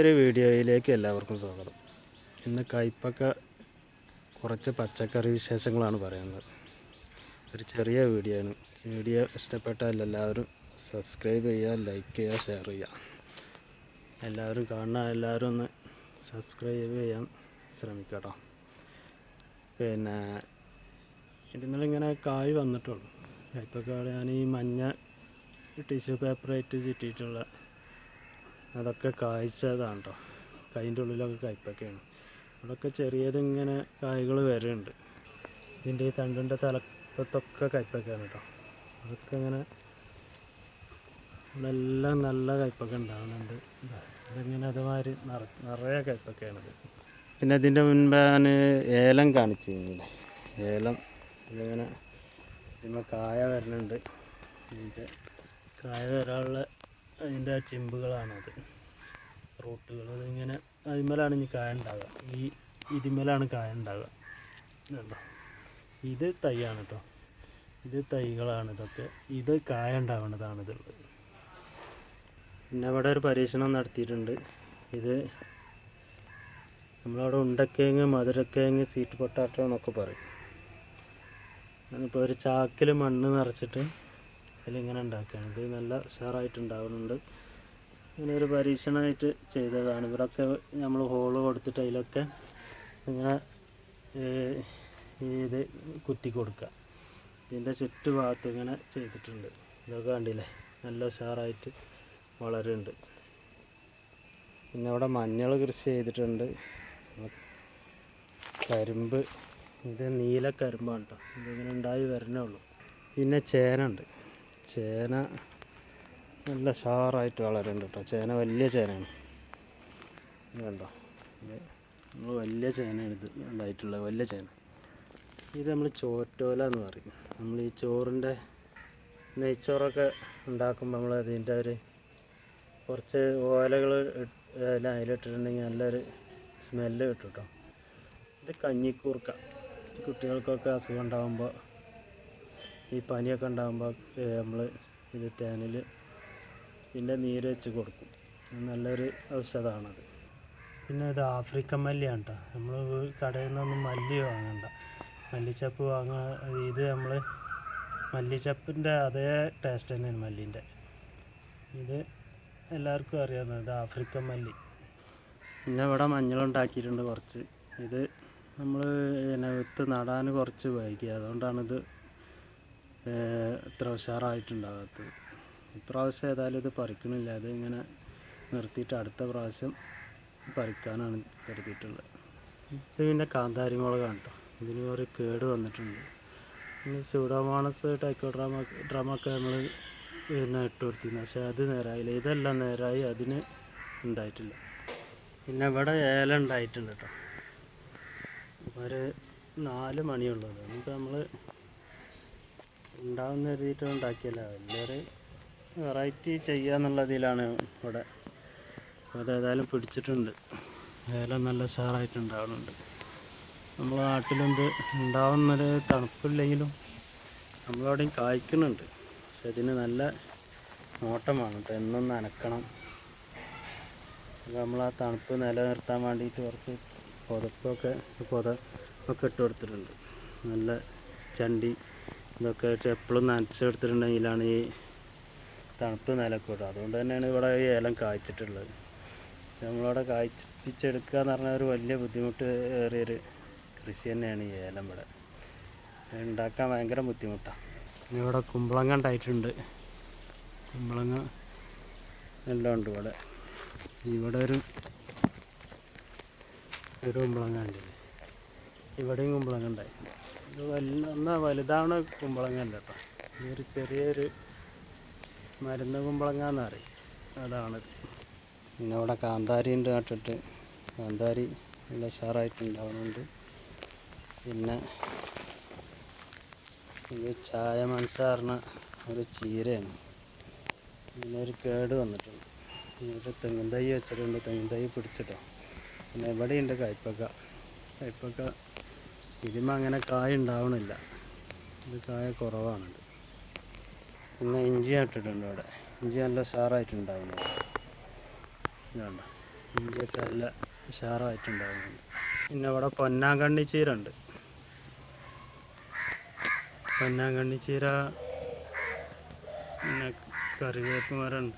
ഒരു വീഡിയോയിലേക്ക് എല്ലാവർക്കും സ്വാഗതം. ഇന്ന് കയ്പക്ക കുറച്ച് പച്ചക്കറി വിശേഷങ്ങളാണ് പറയുന്നത്. ഒരു ചെറിയ വീഡിയോ ആണ് വീഡിയോ ഇഷ്ടപ്പെട്ടാൽ എല്ലാവരും സബ്സ്ക്രൈബ് ചെയ്യുക ലൈക്ക് ചെയ്യുക ഷെയർ ചെയ്യുക. എല്ലാവരും കാണുന്ന എല്ലാവരും ഒന്ന് സബ്സ്ക്രൈബ് ചെയ്യാൻ ശ്രമിക്കട്ടോ. പിന്നെ ഇതിങ്ങളിങ്ങനെ കായ് വന്നിട്ടുള്ളൂ. കയ്പക്ക ഞാൻ ഈ മഞ്ഞ ടിഷ്യൂ പേപ്പറായിട്ട് ചുറ്റിയിട്ടുള്ള അതൊക്കെ കായ്ച്ചതാണ് കേട്ടോ കൈന്റെ ഉള്ളിലൊക്കെ കയ്പൊക്കെയാണ് അവിടെയൊക്കെ ചെറിയതിങ്ങനെ കായ്കൾ വരുന്നുണ്ട് ഇതിന്റെ ഈ തണ്ടിന്റെ തലപ്പത്തൊക്കെ കയ്പൊക്കെയാണ് കേട്ടോ അതൊക്കെ ഇങ്ങനെ ഇവിടെല്ലാം നല്ല കയ്പൊക്കെ ഉണ്ടാകുന്നുണ്ട് ഇതാ, ഇതിങ്ങനെ അതുമാതിരി നിറ നിറയെ കയ്പൊക്കെയാണിത് പിന്നെ അതിന്റെ മുൻപാണ് ഏലം കഴിഞ്ഞാൽ ഏലം ഇതിങ്ങനെ പിന്നെ കായ വരുന്നുണ്ട് ഇതിന്റെ കായ വരാനുള്ള അതിന്റെ ചിമ്പുകളാണത്. റൂട്ടുകൾ ഇങ്ങനെ അതിന്മേലാണ് ഇനി കായ ഉണ്ടാവുക. ഈ ഇതിന്മേലാണ് കായ ഇതുണ്ടോ? ഇത് തൈയാണ് കേട്ടോ ഇത് തൈകളാണ് ഇതൊക്കെ. ഇത് കായ ഉണ്ടാവേണ്ടതാണ് ഇതുള്ളത് പിന്നെ അവിടെ ഒരു പരീക്ഷണം നടത്തിയിട്ടുണ്ട്. ഇത് നമ്മളവിടെ ഉണ്ടക്കേങ്ങ് മധുരക്കേങ്ങ് സീറ്റ് പൊട്ടാറ്റോ എന്നൊക്കെ പറയും. ഞാനിപ്പോൾ ഒരു ചാക്കിൽ മണ്ണ് നിറച്ചിട്ട് അതിലിങ്ങനെ ഉണ്ടാക്കുകയാണ് ഇത് നല്ല ഉഷാറായിട്ട് ഉണ്ടാവുന്നുണ്ട്. ഇങ്ങനെ ഒരു പരീക്ഷണമായിട്ട് ചെയ്തതാണ്. ഇവിടെയൊക്കെ നമ്മൾ ഹോൾ കൊടുത്തിട്ട് അതിലൊക്കെ ഇങ്ങനെ ഇത് കുത്തി കൊടുക്കുക. ഇതിന്റെ ചുറ്റുഭാഗത്ത് ഇങ്ങനെ ചെയ്തിട്ടുണ്ട്. ഇതൊക്കെ കണ്ടില്ലേ? നല്ല ഉഷാറായിട്ട് വളരുന്നുണ്ട്. പിന്നെ അവിടെ മഞ്ഞൾ കൃഷി ചെയ്തിട്ടുണ്ട്. കരിമ്പ് ഇത് നീല കരിമ്പാണ് കേട്ടോ ഇതിങ്ങനെ ഉണ്ടായി വരണേ ഉള്ളൂ. പിന്നെ ചേന ഉണ്ട്. ചേന നല്ല ഷാറായിട്ട് വളരുന്നുണ്ട് കേട്ടോ ചേന വലിയ ചേനയാണ്. കണ്ടോ? നമ്മൾ വലിയ ചേനയാണ് ഇത് ഉണ്ടായിട്ടുള്ളത്. വലിയ ചേന. ഇത് നമ്മൾ ചോറ്റോല എന്ന് പറയും. നമ്മൾ ഈ ചോറിന്റെ നെയ്ച്ചോറൊക്കെ ഉണ്ടാക്കുമ്പോൾ നമ്മൾ അതിന്റെ ഒരു കുറച്ച് ഓലകൾ അതിലിട്ടിട്ടുണ്ടെങ്കിൽ നല്ലൊരു സ്മെല്ല് കിട്ടും കേട്ടോ ഇത് കഞ്ഞിക്കൂർക്ക. കുട്ടികൾക്കൊക്കെ അസുഖം ഉണ്ടാകുമ്പോൾ ഈ പനിയൊക്കെ ഉണ്ടാകുമ്പോൾ നമ്മൾ ഇത് തേനിൽ ഇതിന്റെ നീര് വെച്ച് കൊടുക്കും. നല്ലൊരു ഔഷധമാണത്. പിന്നെ ഇത് ആഫ്രിക്കൻ മല്ലിയാണ് കേട്ടോ നമ്മൾ കടയിൽ നിന്നൊന്നും മല്ലി വാങ്ങണ്ട. മല്ലിച്ചപ്പ് വാങ്ങാ ഇത് നമ്മൾ മല്ലിച്ചപ്പിന്റെ അതേ ടേസ്റ്റ് തന്നെയാണ് മല്ലിന്റെ. ഇത് എല്ലാവർക്കും അറിയാവുന്നത് ഇത് ആഫ്രിക്കൻ മല്ലി. പിന്നെ ഇവിടെ മഞ്ഞളുണ്ടാക്കിയിട്ടുണ്ട് കുറച്ച്. ഇത് നമ്മൾ പിന്നെ വിത്ത് നടാൻ കുറച്ച് വൈകി. അതുകൊണ്ടാണിത് ഇത്ര ഉഷാറായിട്ടുണ്ടാകാത്തത്. ഇപ്രാവശ്യം ഏതായാലും ഇത് പറിക്കണില്ല. അത് ഇങ്ങനെ നിർത്തിയിട്ട് അടുത്ത പ്രാവശ്യം പറിക്കാനാണ് കരുതിയിട്ടുള്ളത്. ഇത് പിന്നെ കാന്താരി മുളകാണ് കേട്ടോ ഇതിന് ഒരു കേട് വന്നിട്ടുണ്ട്. പിന്നെ സ്യൂഡോമോണസ് ടൈക്കോഡ്രാമ ഡ്രാമൊക്കെ നമ്മൾ പിന്നെ ഇട്ട് കൊടുത്തിരുന്നു. പക്ഷേ അത് നേരായില്ല. ഇതെല്ലാം നേരായി അതിന് ഉണ്ടായിട്ടില്ല. പിന്നെ ഇവിടെ ഏല ഉണ്ടായിട്ടുണ്ട് കേട്ടോ ഒരു നാല് മണിയുള്ളത് നമുക്ക് നമ്മൾ ഉണ്ടാവുന്ന രീതിയിട്ട് ഉണ്ടാക്കിയല്ല വലിയൊരു വെറൈറ്റി ചെയ്യാന്നുള്ളതിലാണ് ഇവിടെ. അപ്പോൾ അതേതായാലും പിടിച്ചിട്ടുണ്ട്. ഏലം നല്ല സാറായിട്ട് ഉണ്ടാവുന്നുണ്ട് നമ്മൾ നാട്ടിലെന്ത് ഉണ്ടാവുന്നൊരു തണുപ്പില്ലെങ്കിലും നമ്മളവിടെയും കായ്ക്കുന്നുണ്ട്. പക്ഷെ അതിന് നല്ല നോട്ടമാണ് കേട്ടോ. എന്നും നനക്കണം നമ്മൾ ആ തണുപ്പ് നിലനിർത്താൻ വേണ്ടിയിട്ട് കുറച്ച് പുതപ്പൊക്കെ പുത ഒക്കെ ഇട്ട് കൊടുത്തിട്ടുണ്ട്. നല്ല ചണ്ടി ഇതൊക്കെ ആയിട്ട് എപ്പോഴും നനച്ചെടുത്തിട്ടുണ്ടെങ്കിലാണ് ഈ തണുപ്പ് നിലക്കൂട്ടും അതുകൊണ്ട് തന്നെയാണ് ഇവിടെ ഈ ഏലം കായ്ച്ചിട്ടുള്ളത്. നമ്മളവിടെ കായ്പ്പിച്ചെടുക്കുക എന്ന് പറഞ്ഞാൽ ഒരു വലിയ ബുദ്ധിമുട്ട് ഏറിയൊരു കൃഷി തന്നെയാണ് ഈ ഏലം ഇവിടെ. ഉണ്ടാക്കാൻ ഭയങ്കര ബുദ്ധിമുട്ടാണ് പിന്നെ ഇവിടെ കുമ്പളങ്ങ ഉണ്ടായിട്ടുണ്ട്. കുമ്പളങ്ങ എല്ലാം ഉണ്ട് ഇവിടെ. ഇവിടെ ഒരു ഒരു കുമ്പളങ്ങ ഉണ്ടല്ലേ? ഇവിടെയും കുമ്പളങ്ങ ഉണ്ടായി ഇത് എന്നാൽ വലുതാണ് കുമ്പളങ്ങ അല്ല കേട്ടോ. ഒരു ചെറിയൊരു മരുന്ന് കുമ്പളങ്ങ എന്ന് പറയും. അതാണത് പിന്നെ അവിടെ കാന്താരി ഉണ്ട് നട്ടിട്ട്. കാന്താരി നല്ല ഉഷാറായിട്ടുണ്ടാവുന്നുണ്ട്. പിന്നെ ഇത് ചായ മനസ്സാറിന ഒരു ചീരയാണ്. പിന്നെ ഒരു കേട് വന്നിട്ടുണ്ട്. ഒരു തെങ്ങിൻ തൈ വെച്ചിട്ടുണ്ട്. തെങ്ങിൻ തൈ പിടിച്ചിട്ടോ. പിന്നെ എവിടെയുണ്ട് കയ്പക്ക കയ്പക്ക ഇതിമ അങ്ങനെ കായ ഉണ്ടാവണില്ല. ഇത് കായ കുറവാണിത്. പിന്നെ ഇഞ്ചി നട്ടിട്ടുണ്ട് ഇവിടെ. ഇഞ്ചി നല്ല ഉഷാറായിട്ടുണ്ടാവുന്നുണ്ട് ഇതുണ്ട്. ഇഞ്ചിയൊക്കെ നല്ല ഉഷാറായിട്ടുണ്ടാവുന്നുണ്ട് പിന്നെ ഇവിടെ പൊന്നാങ്കണ്ണി ചീര ഉണ്ട് പൊന്നാങ്കണ്ണി ചീര പിന്നെ കറിവേപ്പ് മരമുണ്ട്.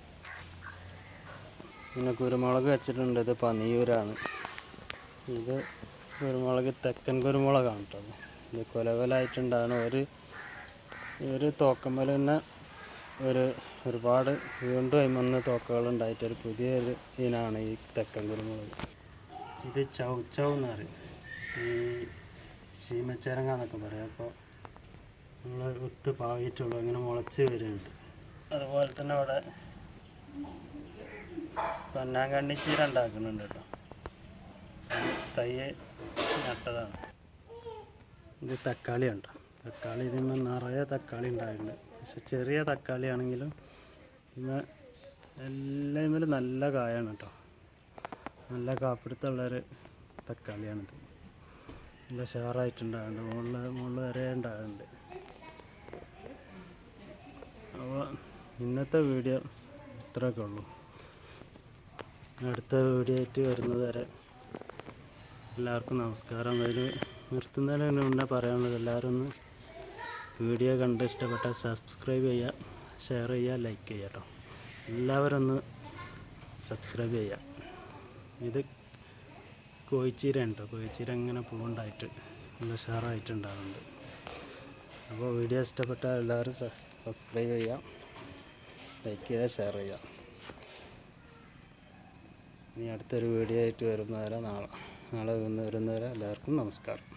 പിന്നെ കുരുമുളക് വെച്ചിട്ടുണ്ട്. ഇത് പനിയൂരാണ് ഇത് കുരുമുളക് തെക്കൻ കുരുമുളകാണ് കേട്ടോ. ഇത് കൊല കൊലായിട്ടുണ്ടാണ്. ഒരു ഒരു തോക്കമ്മൽ തന്നെ ഒരു ഒരുപാട് വീണ്ടും അയിമന്ന് തോക്കുകളുണ്ടായിട്ട് ഒരു പുതിയൊരു ഇനാണ് ഈ തെക്കൻ കുരുമുളക്. ഇത് ചൗ ചൗ എന്ന് പറയും. ഈ ചീമച്ചരങ്ങ എന്നൊക്കെ പറയും. അപ്പോൾ നമ്മൾ വിത്ത് പാകിയിട്ടുള്ളൂ അങ്ങനെ മുളച്ച് വരുന്നുണ്ട്. അതുപോലെ തന്നെ അവിടെ പൊന്നാങ്കണ്ണി ചീര ഉണ്ടാക്കുന്നുണ്ട് കേട്ടോ. തൈ നട്ടതാണ്. ഇത് തക്കാളി ഉണ്ട് തക്കാളി ഇതിന്മേ നിറയെ തക്കാളി ഉണ്ടായിട്ടുണ്ട്. ചെറിയ തക്കാളി ആണെങ്കിലും ഇന്ന് എല്ലായ്മേലും നല്ല കായാണ് കേട്ടോ. നല്ല കാപ്പിടുത്തുള്ളൊരു തക്കാളിയാണിത്. നല്ല ഷാറായിട്ടുണ്ടാകുന്നുണ്ട് മുകളിൽ മുകളിൽ വരെ ഉണ്ടാകുന്നുണ്ട് അപ്പോൾ ഇന്നത്തെ വീഡിയോ ഇത്രയൊക്കെ ഉള്ളൂ. അടുത്ത വീഡിയോ ആയിട്ട് വരുന്നത് വരെ എല്ലാവർക്കും നമസ്കാരം. അതിൽ നിർത്തുന്നതിന് മുന്നേ പറയാനുള്ളത് എല്ലാവരും ഒന്ന് വീഡിയോ കണ്ട് ഇഷ്ടപ്പെട്ടാൽ സബ്സ്ക്രൈബ് ചെയ്യുക ഷെയർ ചെയ്യുക ലൈക്ക് ചെയ്യുക കേട്ടോ. എല്ലാവരും ഒന്ന് സബ്സ്ക്രൈബ് ചെയ്യുക. ഇത് കോഴിച്ചീര ഉണ്ട്. കോഴിച്ചീര ഇങ്ങനെ പൂവുണ്ടായിട്ട് നല്ല ഉഷാറായിട്ടുണ്ടാകുന്നുണ്ട് അപ്പോൾ വീഡിയോ ഇഷ്ടപ്പെട്ടാൽ എല്ലാവരും സബ്സ്ക്രൈബ് ചെയ്യുക ലൈക്ക് ചെയ്യുക ഷെയർ ചെയ്യുക. ഇനി അടുത്തൊരു വീഡിയോ ആയിട്ട് വരുന്നവരെ നാളെ നാളെ വരുന്നവരെ എല്ലാവർക്കും നമസ്കാരം.